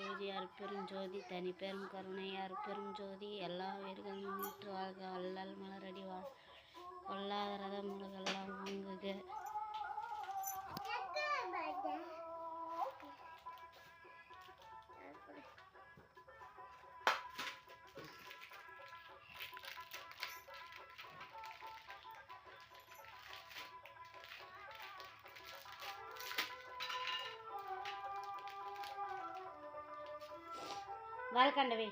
ஜோதி அருட்பெரும் ஜோதி தனி பெரும் கருணை அருட்பெரும் ஜோதி. எல்லா உயிர்களும் முற்று வாழ்க வல்லல் மலரடி வாழ் கொல்லாதரத முழுகெல்லாம் வாழ்காண்டவே.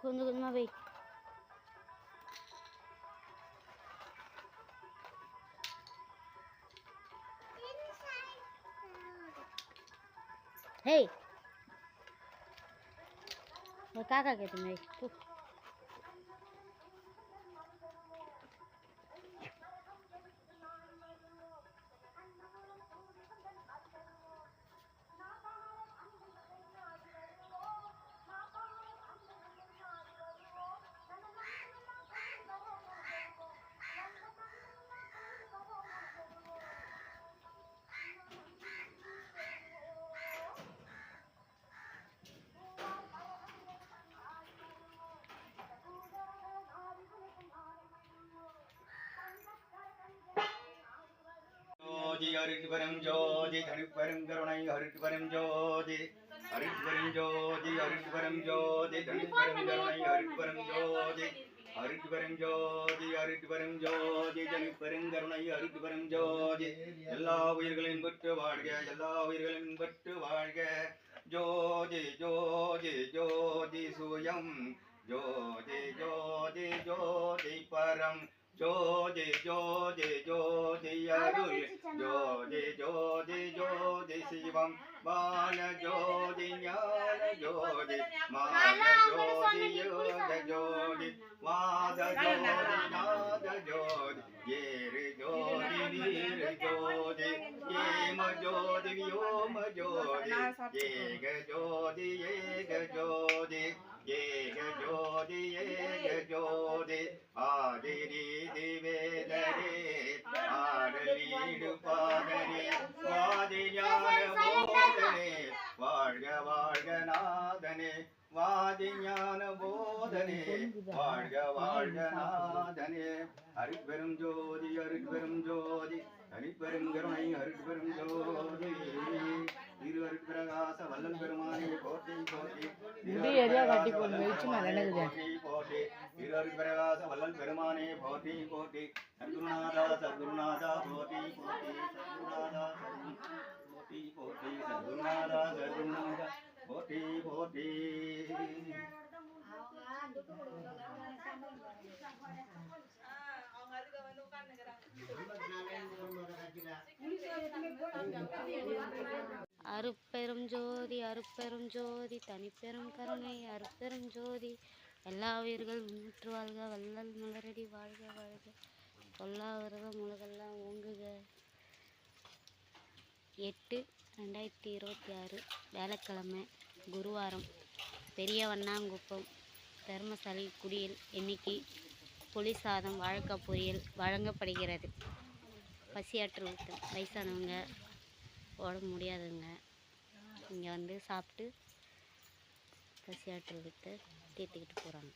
Quando eu não vi. Hey! Vou cagar aqui também. காக்கா வரும் ஜோதி அருட்டு வரும் கருணை அருட்டு வரும் ஜோதி. அருட்டு வரும் ஜோதி அருட்டு வரும் ஜோதி தனிப்பெரும் கருணை அருட்டு வரும் ஜோதி. அருட்டு வரும் ஜோதி அருட்டு வரும் ஜோதி ஜனி பெருங்கருணை அருட்டு வரும் ஜோதி. எல்லா உயிர்களின் பெற்று வாழ்க எல்லா உயிர்களின் பெற்று வாழ்க. ஜோதி ஜோதி ஜோதி சுயம். ஜோதி ஜோதி ஜோதி பரம். ஜோதி ஜோதி ஜோதி அருள் ஜோதி ஜோதி ஜோதி சிவம் பால ஜோதி ஞான ஜோதி மான ஜோதி யோக ஜோதி வாத ஜோதி நாத ஜோதி ஏறு ஜோதி வீர ஜோதி ஏம ஜோதி ஜோதி ஏக ஜோதி ஏக ஜோதி ஏக ஜோதி ஏக ஜோதி ஆதிரீதி வேதரே ஆடலீடு பாதரே வாதி ஞான போதனே வாழ்க வாழ்க நாதனே வாதி ஞான போதனே வாழ்க வாழ்க நாதனே. அருட்பெரும் ஜோதி அருட்பெரும் ஜோதி. தனிப்பெரும் கருணை அருட்பெரும் ஜோதி திரு அருட்பிரகாச வல்லல் பெருமானே போற்றி போற்றி முடி எரியா கட்டி போடு, வெளிச்சமா நினைக்குது. வல்லல் பெருமானே போற்றி போற்றி அருட்பெரும் ஜோதி அருப்பெரும் ஜோதி தனிப்பெரும் கருணை அருப்பெரும் ஜோதி எல்லா உயிர்கள் முன்னேற்று வாழ்க வள்ளல் மலரடி வாழ்க வாழ்க. கொல்லாவிரதம் உலகெல்லாம் ஓங்குக. எட்டு ரெண்டாயிரத்தி இருபத்தி ஆறு வேலைக்கிழமை குருவாரம். பெரிய வண்ணாங்குப்பம் தர்மசாலை குடியில் எண்ணிக்கை புளி சாதம் வாழைக்காய் பொரியல் வழங்கப்படுகிறது. பசியாற்று ஊட்டம். வயசானவங்க உடம்பு முடியாதவங்க இங்கே வந்து சாப்பிட்டு பசியாற்றல் விட்டு தீர்த்துக்கிட்டு போகிறாங்க